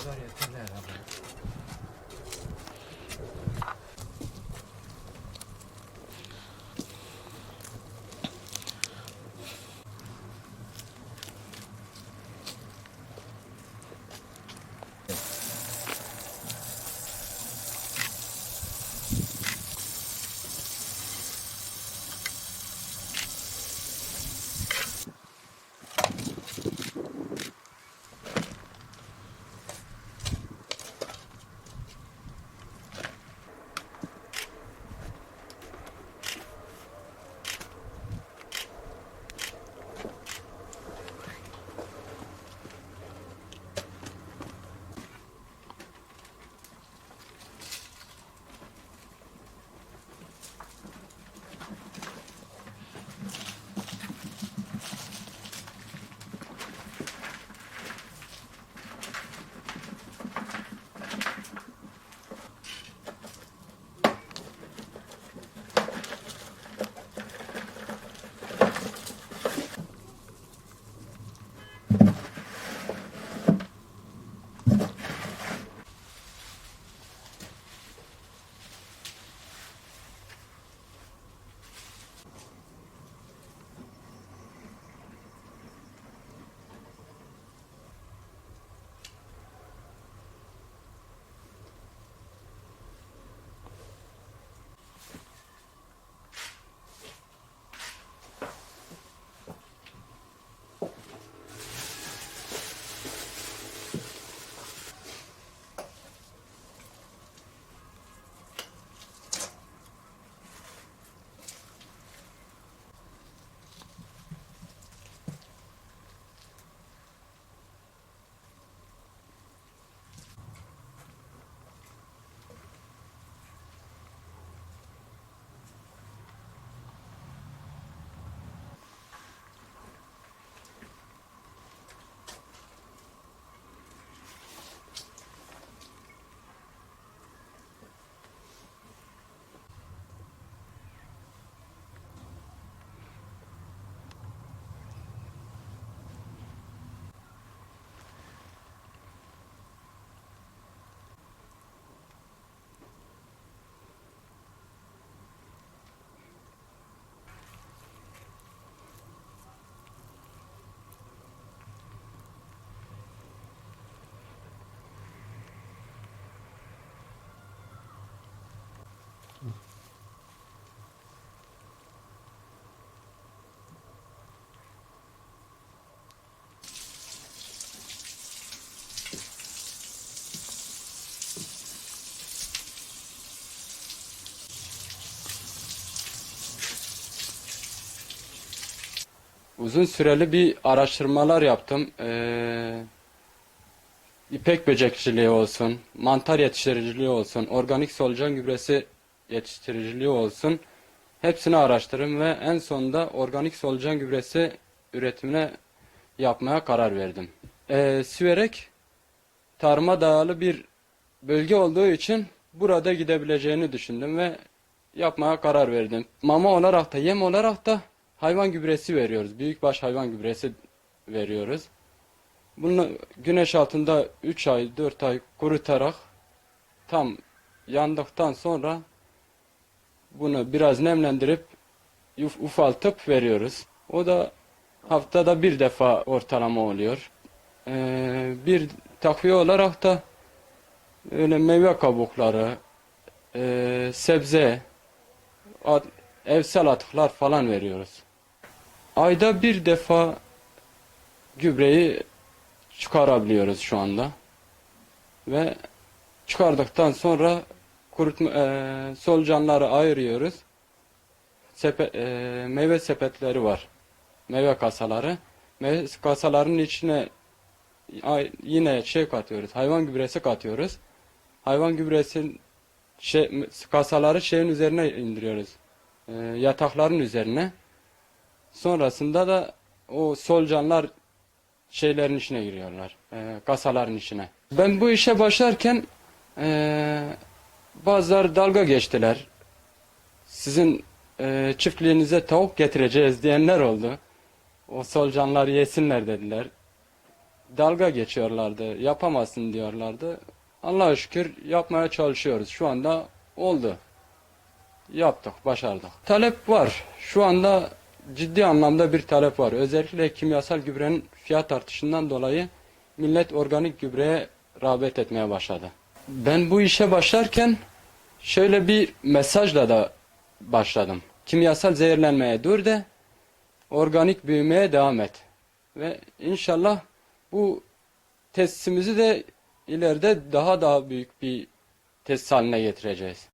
이번에톤을 한. Uzun süreli bir araştırmalar yaptım. Ee, ipek böcekçiliği olsun, mantar yetiştiriciliği olsun, organik solucan gübresi yetiştiriciliği olsun. Hepsini araştırdım ve en sonunda organik solucan gübresi üretimine yapmaya karar verdim. Ee, Siverek tarıma dayalı bir bölge olduğu için burada gidebileceğini düşündüm ve yapmaya karar verdim. Mama olarak da yem olarak da hayvan gübresi veriyoruz. Büyükbaş hayvan gübresi veriyoruz. Bunu güneş altında 3 ay 4 ay kurutarak tam yandıktan sonra bunu biraz nemlendirip uf- ufaltıp veriyoruz. O da haftada bir defa ortalama oluyor. Ee, bir takviye olarak da öyle meyve kabukları, e, sebze, at- evsel atıklar falan veriyoruz. Ayda bir defa gübreyi çıkarabiliyoruz şu anda. Ve çıkardıktan sonra kurutma, e, solucanları ayırıyoruz. Sepe, e, meyve sepetleri var. Meyve kasaları. Meyve kasalarının içine ay- yine şey katıyoruz. Hayvan gübresi katıyoruz. Hayvan gübresin şey, kasaları şeyin üzerine indiriyoruz. E, yatakların üzerine. Sonrasında da o solucanlar şeylerin içine giriyorlar. e, kasaların içine. Ben bu işe başlarken e, bazıları dalga geçtiler. Sizin e, çiftliğinize tavuk getireceğiz diyenler oldu. O solucanları yesinler dediler. dalga geçiyorlardı. Yapamazsın diyorlardı. Allah'a şükür yapmaya çalışıyoruz. Şu anda oldu. Yaptık, başardık. Talep var. Şu anda ciddi anlamda bir talep var. Özellikle kimyasal gübrenin fiyat artışından dolayı millet organik gübreye rağbet etmeye başladı. Ben bu işe başlarken şöyle bir mesajla da başladım. Kimyasal zehirlenmeye dur de organik büyümeye devam et. Ve inşallah bu tesisimizi de ileride daha daha büyük bir tesis haline getireceğiz.